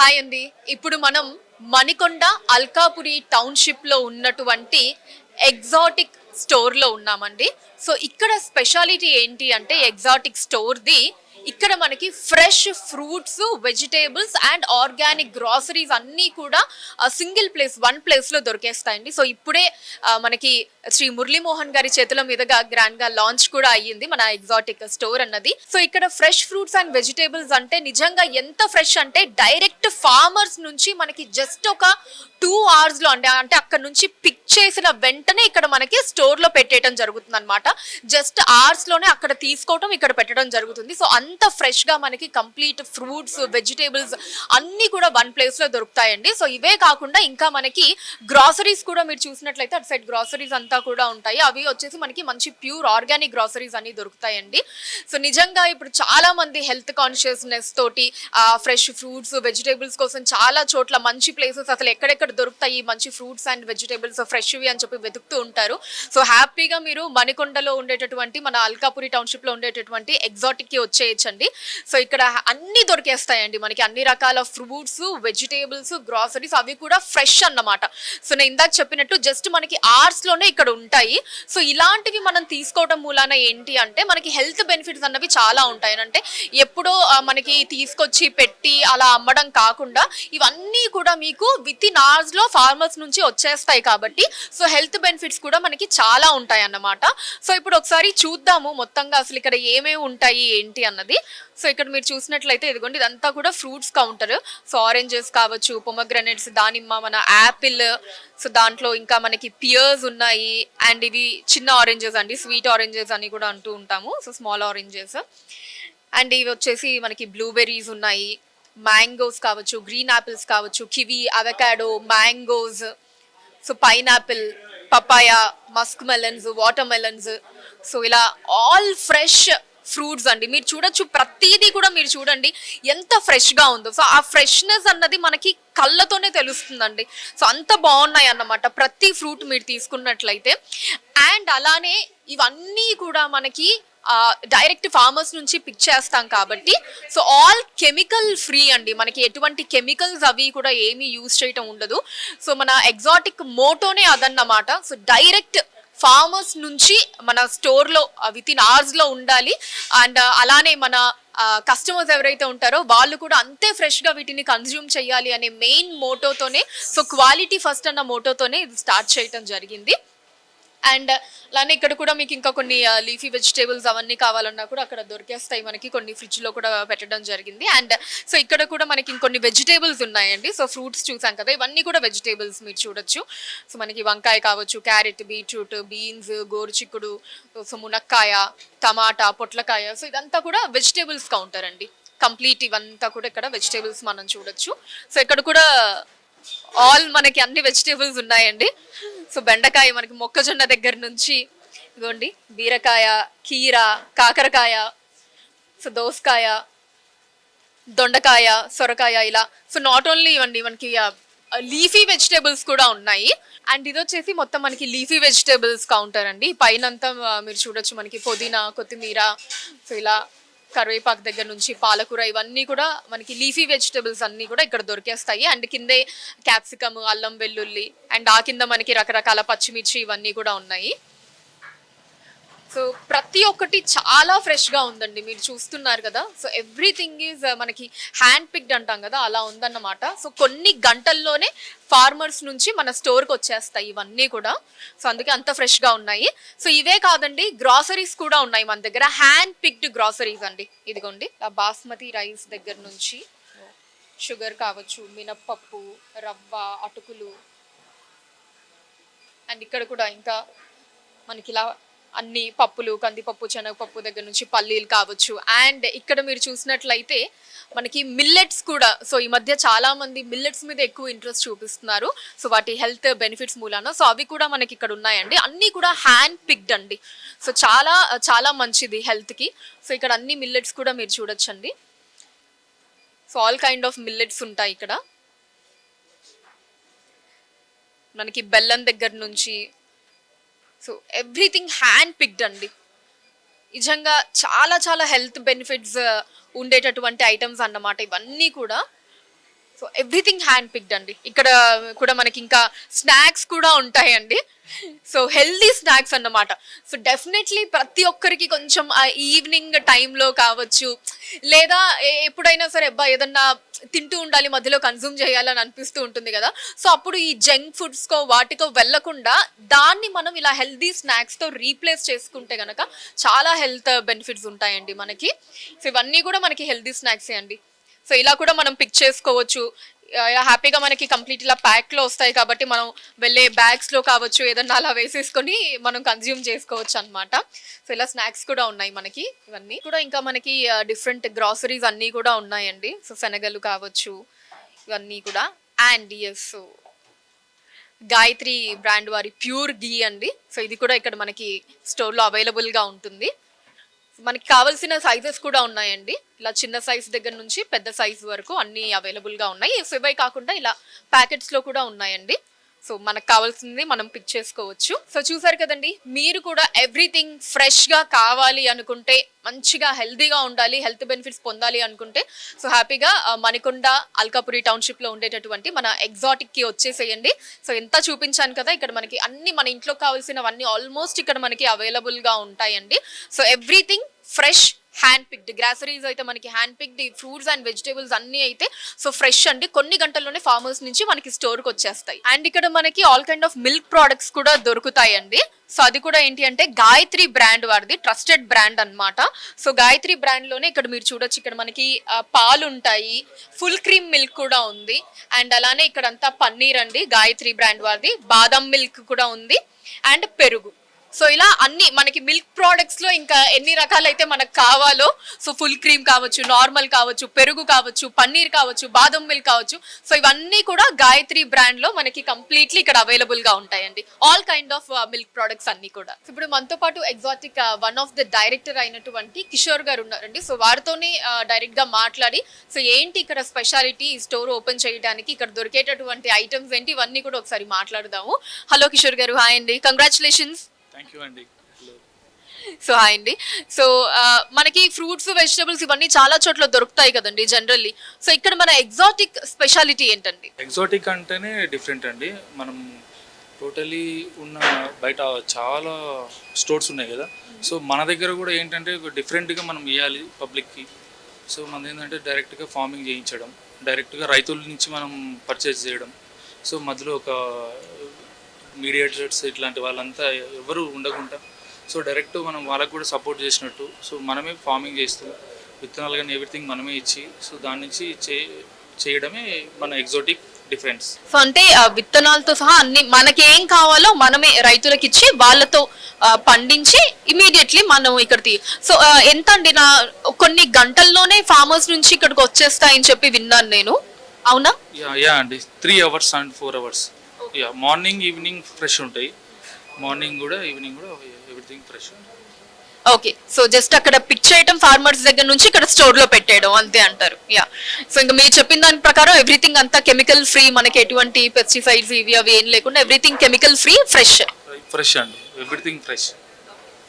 Hi అండి. ఇప్పుడు మనం మణికొండ అల్కాపురి టౌన్షిప్లో ఉన్నటువంటి ఎగ్జాటిక్ స్టోర్లో ఉన్నామండి. సో ఇక్కడ స్పెషాలిటీ ఏంటి అంటే ఎగ్జాటిక్ స్టోర్ది ఇక్కడ మనకి fresh fruits vegetables and organic groceries అన్నీ కూడా సింగిల్ ప్లేస్ వన్ ప్లేస్లో దొరికేస్తాయండి. సో ఇప్పుడే మనకి శ్రీ మురళీమోహన్ గారి చేతుల మీదుగా గ్రాండ్గా లాంచ్ కూడా అయ్యింది మన ఎగ్జాటిక్ స్టోర్ అన్నది. సో ఇక్కడ ఫ్రెష్ ఫ్రూట్స్ అండ్ వెజిటేబుల్స్ అంటే నిజంగా ఎంత ఫ్రెష్ అంటే డైరెక్ట్ ఫార్మర్స్ నుంచి మనకి జస్ట్ ఒక టూ అవర్స్లో అండి అంటే అంటే అక్కడ నుంచి పిక్ చేసిన వెంటనే ఇక్కడ మనకి స్టోర్లో పెట్టేయడం జరుగుతుంది అనమాట జస్ట్ అవర్స్లోనే అక్కడ తీసుకోవటం ఇక్కడ పెట్టడం జరుగుతుంది. సో అంత ఫ్రెష్గా మనకి కంప్లీట్ ఫ్రూట్స్ వెజిటేబుల్స్ అన్ని కూడా వన్ ప్లేస్లో దొరుకుతాయండి. సో ఇవే కాకుండా ఇంకా మనకి గ్రాసరీస్ కూడా మీరు చూసినట్లయితే అటు సైడ్ గ్రాసరీస్ అంతా కూడా ఉంటాయి. అవి వచ్చేసి మనకి మంచి ప్యూర్ ఆర్గానిక్ గ్రాసరీస్ అన్ని దొరుకుతాయండి. సో నిజంగా ఇప్పుడు చాలా మంది హెల్త్ కాన్షియస్నెస్ తోటి ఫ్రెష్ ఫ్రూట్స్ వెజిటేబుల్స్ కోసం చాలా చోట్ల మంచి ప్లేసెస్ అసలు ఎక్కడెక్కడ దొరుకుతాయి మంచి ఫ్రూట్స్ అండ్ వెజిటేబుల్స్ ఫ్రెష్వి అని చెప్పి వెతుకుతూ ఉంటారు. సో హ్యాపీగా మీరు మణికొండలో ఉండేటటువంటి మన అల్కాపురి టౌన్షిప్లో ఉండేటటువంటి ఎగ్జాటిక్కి వచ్చేయచ్చండి సో ఇక్కడ అన్ని దొరికేస్తాయండి మనకి అన్ని రకాల ఫ్రూట్స్ వెజిటేబుల్స్ గ్రాసరీస్ అవి కూడా ఫ్రెష్ అన్నమాట. సో నేను ఇందాక చెప్పినట్టు జస్ట్ మనకి ఆర్స్లోనే ఇక్కడ ఉంటాయి. సో ఇలాంటివి మనం తీసుకోవడం మూలాన ఏంటి అంటే మనకి హెల్త్ బెనిఫిట్స్ అన్నవి చాలా ఉంటాయి. అంటే ఎప్పుడో మనకి తీసుకొచ్చి పెట్టి అలా అమ్మడం కాకుండా ఇవన్నీ కూడా మీకు విత్ ఇన్ ఆర్స్లో ఫార్మర్స్ నుంచి వచ్చేస్తాయి కాబట్టి సో హెల్త్ బెనిఫిట్స్ కూడా మనకి చాలా ఉంటాయి అన్నమాట సో ఇప్పుడు ఒకసారి చూద్దాము మొత్తంగా అసలు ఇక్కడ ఏమేమి ఉంటాయి ఏంటి అన్నది. సో ఇక్కడ మీరు చూసినట్లయితే ఇదిగోండి ఇదంతా కూడా ఫ్రూట్స్ కౌంటర్. సో ఆరెంజెస్ కావచ్చు పొమగ్రనేట్స్ దానిమ్మ మన యాపిల్. సో దాంట్లో ఇంకా మనకి పియర్స్ ఉన్నాయి. అండ్ ఇవి చిన్న ఆరెంజెస్ అండి స్వీట్ ఆరెంజెస్ అని కూడా అంటూ ఉంటాము. So small oranges. అండ్ ఇవి వచ్చేసి మనకి బ్లూబెర్రీస్ ఉన్నాయి. మ్యాంగోస్ కావచ్చు గ్రీన్ యాపిల్స్ కావచ్చు kiwi avocado mangoes. So pineapple papaya musk melons water melons. So ఇలా ఆల్ ఫ్రెష్ ఫ్రూట్స్ అండి. మీరు చూడొచ్చు ప్రతిదీ కూడా మీరు చూడండి ఎంత ఫ్రెష్గా ఉందో. సో ఆ ఫ్రెష్నెస్ అన్నది మనకి కళ్ళతోనే తెలుస్తుందండి. సో అంత బాగున్నాయి అన్నమాట ప్రతి ఫ్రూట్ మీరు తీసుకున్నట్లయితే. అండ్ అలానే ఇవన్నీ కూడా మనకి డైరెక్ట్ ఫార్మర్స్ నుంచి పిక్ చేస్తాం కాబట్టి. సో ఆల్ కెమికల్ ఫ్రీ అండి. మనకి ఎటువంటి కెమికల్స్ అవి కూడా ఏమీ యూజ్ చేయటం ఉండదు. సో మన ఎగ్జాటిక్ మోటోనే అదన్నమాట. సో డైరెక్ట్ ఫార్మర్స్ నుంచి మన స్టోర్లో విత్ ఇన్ అవర్స్లో ఉండాలి. అండ్ uh, అలానే మన uh, కస్టమర్స్ ఎవరైతే ఉంటారో వాళ్ళు కూడా అంతే ఫ్రెష్గా వీటిని కన్జ్యూమ్ చేయాలి అనే మెయిన్ మోటోతోనే సో క్వాలిటీ ఫస్ట్ అన్న మోటోతోనే ఇది స్టార్ట్ చేయటం జరిగింది. అండ్ అలానే ఇక్కడ కూడా మీకు ఇంకా కొన్ని లీఫీ వెజిటేబుల్స్ అవన్నీ కావాలన్నా కూడా అక్కడ దొరికేస్తాయి మనకి కొన్ని ఫ్రిడ్జ్లో కూడా పెట్టడం జరిగింది. అండ్ సో ఇక్కడ కూడా మనకి ఇంకొన్ని వెజిటేబుల్స్ ఉన్నాయండి. సో ఫ్రూట్స్ చూసాం కదా ఇవన్నీ కూడా వెజిటేబుల్స్ మీరు చూడొచ్చు. సో మనకి వంకాయ కావచ్చు క్యారెట్ బీట్రూట్ బీన్స్ గోరుచిక్కుడు సో మునక్కాయ టమాటా పొట్లకాయ సో ఇదంతా కూడా వెజిటేబుల్స్ కౌంటర్ అండి. కంప్లీట్ ఇవంతా కూడా ఇక్కడ వెజిటేబుల్స్ మనం చూడొచ్చు. సో ఇక్కడ కూడా ఆల్ మనకి అన్ని వెజిటేబుల్స్ ఉన్నాయండి. సో బెండకాయ మనకి మొక్కజొన్న దగ్గర నుంచి ఇదిగోండి బీరకాయ కీర కాకరకాయ సో దోసకాయ దొండకాయ సొరకాయ ఇలా. సో నాట్ ఓన్లీ ఇవ్వండి మనకి లీఫీ వెజిటేబుల్స్ కూడా ఉన్నాయి. అండ్ ఇది వచ్చేసి మొత్తం మనకి లీఫీ వెజిటేబుల్స్ కౌంటర్ అండి. పైనంతా మీరు చూడొచ్చు మనకి పుదీనా కొత్తిమీర సో ఇలా కరివేపాకు దగ్గర నుంచి పాలకూర ఇవన్నీ కూడా మనకి లీఫీ వెజిటేబుల్స్ అన్నీ కూడా ఇక్కడ దొరికేస్తాయి. అండ్ కిందే క్యాప్సికమ్ అల్లం వెల్లుల్లి అండ్ ఆ కింద మనకి రకరకాల పచ్చిమిర్చి ఇవన్నీ కూడా ఉన్నాయి. సో ప్రతి ఒక్కటి చాలా ఫ్రెష్గా ఉందండి. మీరు చూస్తున్నారు కదా? సో ఎవ్రీథింగ్ ఈజ్ uh, మనకి హ్యాండ్ పిక్డ్ అంటాం కదా? అలా ఉందన్నమాట. సో కొన్ని గంటల్లోనే ఫార్మర్స్ నుంచి మన స్టోర్కి వచ్చేస్తాయి ఇవన్నీ కూడా. సో అందుకే అంత ఫ్రెష్గా ఉన్నాయి. సో ఇవే కాదండి గ్రాసరీస్ కూడా ఉన్నాయి మన దగ్గర. హ్యాండ్ పిక్డ్ గ్రాసరీస్ అండి. ఇదిగోండి ఆ బాస్మతి రైస్ దగ్గర నుంచి షుగర్ కావచ్చు మినప్పప్పు రవ్వ అటుకులు. అండ్ ఇక్కడ కూడా ఇంకా మనకి ఇలా అన్ని పప్పులు కందిపప్పు శనగపప్పు దగ్గర నుంచి పల్లీలు కావచ్చు. అండ్ ఇక్కడ మీరు చూసినట్లయితే మనకి మిల్లెట్స్ కూడా సో ఈ మధ్య చాలా మంది మిల్లెట్స్ మీద ఎక్కువ ఇంట్రెస్ట్ చూపిస్తున్నారు. సో వాటి హెల్త్ బెనిఫిట్స్ మూలాన సో అవి కూడా మనకి ఇక్కడ ఉన్నాయండి. అన్నీ కూడా హ్యాండ్ పిక్డ్ అండి. సో చాలా చాలా మంచిది హెల్త్కి సో ఇక్కడ అన్ని మిల్లెట్స్ కూడా మీరు చూడొచ్చండి. So all kind of millets ఉంటాయి ఇక్కడ. మనకి బెల్లం దగ్గర నుంచి సో ఎవ్రీథింగ్ హ్యాండ్ పిక్డ్ అండి. నిజంగా చాలా చాలా హెల్త్ బెనిఫిట్స్ uh, ఉండేటటువంటి ఐటమ్స్ అన్నమాట ఇవన్నీ కూడా. సో ఎవ్రీథింగ్ హ్యాండ్ పిక్డ్ అండి. ఇక్కడ కూడా మనకి ఇంకా స్నాక్స్ కూడా ఉంటాయండి. సో హెల్దీ స్నాక్స్ అన్నమాట. సో డెఫినెట్లీ ప్రతి ఒక్కరికి కొంచెం ఈవినింగ్ టైంలో కావచ్చు లేదా ఎప్పుడైనా సరే అబ్బా ఏదన్నా తింటూ ఉండాలి మధ్యలో కన్జ్యూమ్ చేయాలని అనిపిస్తూ ఉంటుంది కదా. సో అప్పుడు ఈ జంక్ ఫుడ్స్కో వాటికో వెళ్ళకుండా దాన్ని మనం ఇలా హెల్దీ స్నాక్స్తో రీప్లేస్ చేసుకుంటే గనక చాలా హెల్త్ బెనిఫిట్స్ ఉంటాయండి మనకి. సో ఇవన్నీ కూడా మనకి హెల్దీ స్నాక్సే అండి. సో ఇలా కూడా మనం పిక్ చేసుకోవచ్చు. హ్యాపీగా మనకి కంప్లీట్ ఇలా ప్యాక్లో వస్తాయి కాబట్టి మనం వెళ్ళే బ్యాగ్స్లో కావచ్చు ఏదన్నా అలా వేసేసుకొని మనం కన్జ్యూమ్ చేసుకోవచ్చు అన్నమాట. సో ఇలా స్నాక్స్ కూడా ఉన్నాయి మనకి ఇవన్నీ. కూడా ఇంకా మనకి డిఫరెంట్ గ్రాసరీస్ అన్నీ కూడా ఉన్నాయండి. సో శనగలు కావచ్చు ఇవన్నీ కూడా. అండ్ ఎస్ గాయత్రి బ్రాండ్ వారి ప్యూర్ గీ అండి. సో ఇది కూడా ఇక్కడ మనకి స్టోర్లో అవైలబుల్గా ఉంటుంది. మనకి కావాల్సిన సైజెస్ కూడా ఉన్నాయండి. ఇలా చిన్న సైజ్ దగ్గర నుంచి పెద్ద సైజ్ వరకు అన్ని అవైలబుల్గా ఉన్నాయి. సో ఇవే కాకుండా ఇలా ప్యాకెట్స్లో కూడా ఉన్నాయండి. సో మనకు కావాల్సింది మనం పిక్ చేసుకోవచ్చు. సో చూసారు కదండి మీరు కూడా ఎవ్రీథింగ్ ఫ్రెష్గా కావాలి అనుకుంటే మంచిగా హెల్తీగా ఉండాలి హెల్త్ బెనిఫిట్స్ పొందాలి అనుకుంటే సో హ్యాపీగా మణికొండ అల్కాపురి టౌన్షిప్లో ఉండేటటువంటి మన ఎగ్జాటిక్కి వచ్చేసేయండి. సో ఎంత చూపించాను కదా ఇక్కడ మనకి అన్ని మన ఇంట్లో కావాల్సినవన్నీ ఆల్మోస్ట్ ఇక్కడ మనకి అవైలబుల్గా ఉంటాయండి. So everything fresh hand picked groceries అయితే మనకి hand picked fruits and vegetables అన్నీ అయితే సో ఫ్రెష్ అండి. కొన్ని గంటల్లోనే ఫార్మర్స్ నుంచి మనకి స్టోర్కి వచ్చేస్తాయి. అండ్ ఇక్కడ మనకి all kind of milk products కూడా దొరుకుతాయండి. సో అది కూడా ఏంటి అంటే గాయత్రి బ్రాండ్ వారిది ట్రస్టెడ్ బ్రాండ్ అన్నమాట. సో గాయత్రి బ్రాండ్లోనే ఇక్కడ మీరు చూడొచ్చు. ఇక్కడ మనకి పాలు ఉంటాయి. ఫుల్ క్రీమ్ మిల్క్ కూడా ఉంది. అండ్ అలానే ఇక్కడ అంతా పన్నీర్ అండి గాయత్రి బ్రాండ్ వారిది. బాదం మిల్క్ కూడా ఉంది. అండ్ పెరుగు. సో ఇలా అన్ని మనకి మిల్క్ ప్రోడక్ట్స్లో ఇంకా ఎన్ని రకాలైతే మనకు కావాలో సో ఫుల్ క్రీమ్ కావచ్చు నార్మల్ కావచ్చు పెరుగు కావచ్చు పన్నీర్ కావచ్చు బాదం మిల్క్ కావచ్చు సో ఇవన్నీ కూడా గాయత్రి బ్రాండ్లో మనకి కంప్లీట్లీ ఇక్కడ అవైలబుల్గా ఉంటాయండి. All kind of milk products అన్ని కూడా. ఇప్పుడు మనతో పాటు exotic one of the director అయినటువంటి కిషోర్ గారు ఉన్నారండి. సో వారితోనే uh, డైరెక్ట్గా మాట్లాడి సో ఏంటి ఇక్కడ స్పెషాలిటీ స్టోర్ ఓపెన్ చేయడానికి ఇక్కడ దొరికేటటువంటి ఐటమ్స్ ఏంటి ఇవన్నీ కూడా ఒకసారి మాట్లాడదాము. హలో కిషోర్ గారు హాయ్ అండి. కంగ్రాచులేషన్స్ థ్యాంక్ యూ అండి సో హాయ్ అండి. సో మనకి ఫ్రూట్స్ వెజిటబుల్స్ ఇవన్నీ చాలా చోట్ల దొరుకుతాయి కదండి జనరల్లీ. సో ఇక్కడ మన ఎగ్జాటిక్ స్పెషాలిటీ ఏంటండి? ఎగ్జాటిక్ అంటేనే డిఫరెంట్ అండి. మనం టోటలీ ఉన్న బయట చాలా స్టోర్స్ ఉన్నాయి కదా. సో మన దగ్గర కూడా ఏంటంటే డిఫరెంట్గా మనం ఇవ్వాలి పబ్లిక్కి. సో మన ఏంటంటే డైరెక్ట్గా ఫార్మింగ్ చేయించడం డైరెక్ట్గా రైతుల నుంచి మనం పర్చేస్ చేయడం. సో మధ్యలో ఒక మీడియేటర్స్ ఇట్లాంటి వాళ్ళంతా ఎవరు ఉండకుండా సో డైరెక్ట్ మనం వాళ్ళకు కూడా సపోర్ట్ చేసినట్టు సో మనమే ఫార్మింగ్ చేస్తూ విత్తనాలు కానీ ఎవ్రీథింగ్ మనమే ఇచ్చి సో దాని నుంచి చే చేయడమే మన ఎగ్జాటిక్ డిఫరెన్స్ సో అంటే విత్తనాలతో సహా అన్ని మనకి ఏం కావాలో మనమే రైతులకు ఇచ్చి వాళ్ళతో పండించి ఇమీడియట్లీ మనం ఇక్కడ తీ సో ఎంత అండి నా కొన్ని గంటల్లోనే ఫార్మర్స్ నుంచి ఇక్కడికి వచ్చేస్తాయని చెప్పి విన్నాను నేను. అవునా? యా యా అండి. Three hours and four hours yeah morning evening fresh ఉంటాయి. మార్నింగ్ కూడా ఈవినింగ్ కూడా everything fresh okay so just అక్కడ పిక్ చేయడం ఫార్మర్స్ దగ్గర నుంచి ఇక్కడ స్టోర్లో పెట్టేయడం అంతే అంటారు. యా సో ఇంకా మీరు చెప్పిన దాని ప్రకారం ఎవ్రీథింగ్ అంతా కెమికల్ ఫ్రీ మనకి ఎటువంటి పెస్టిసైడ్స్ ఇవి అవి ఏం లేకుండా everything chemical free fresh fresh అండి. Everything fresh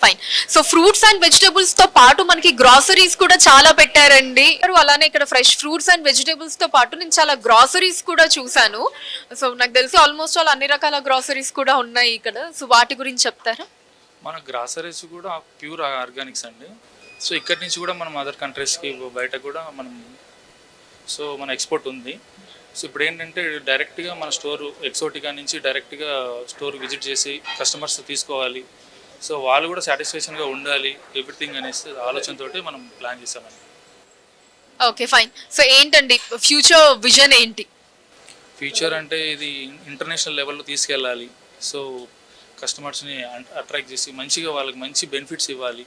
fine. So fruits and వెజిటేబుల్స్తో పాటు మనకి గ్రాసరీస్ కూడా చాలా పెట్టారండి. అలానే ఇక్కడ ఫ్రెష్ ఫ్రూట్స్ అండ్ వెజిటేబుల్స్తో పాటు నేను చాలా గ్రాసరీస్ కూడా చూసాను సో నాకు తెలిసి ఆల్మోస్ట్ ఆల్ అన్ని రకాల గ్రాసరీస్ కూడా ఉన్నాయి ఇక్కడ. సో వాటి గురించి చెప్తారా? మన గ్రాసరీస్ కూడా ప్యూర్ ఆర్గానిక్స్ అండి. సో ఇక్కడి నుంచి కూడా మనం అదర్ కంట్రీస్కి బయట కూడా మనం సో మన ఎక్స్పోర్ట్ ఉంది. సో ఇప్పుడు ఏంటంటే డైరెక్ట్గా మన స్టోర్ ఎక్సోటికా నుంచి డైరెక్ట్గా స్టోర్ విజిట్ చేసి కస్టమర్స్ తీసుకోవాలి. సో వాళ్ళు కూడా సాటిస్ఫాక్షన్గా ఉండాలి ఎవ్రీథింగ్ అనేసి ఆలోచనతోటి మనం ప్లాన్ చేసామండి ఓకే ఫైన్ సో ఏంటండి? ఫ్యూచర్ విజన్ ఏంటి? ఫ్యూచర్ అంటే ఇది ఇంటర్నేషనల్ లెవెల్లో తీసుకెళ్ళాలి. సో కస్టమర్స్ని అట్రాక్ట్ చేసి మంచిగా వాళ్ళకి మంచి బెనిఫిట్స్ ఇవ్వాలి.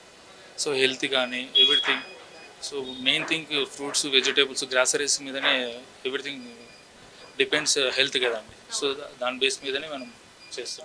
సో హెల్త్ కానీ everything so main thing fruits vegetables groceries మీదనే ఎవ్రీథింగ్ డిపెండ్స్ హెల్త్ కదండి. సో దాని బేస్ మీదనే మనం చేస్తాం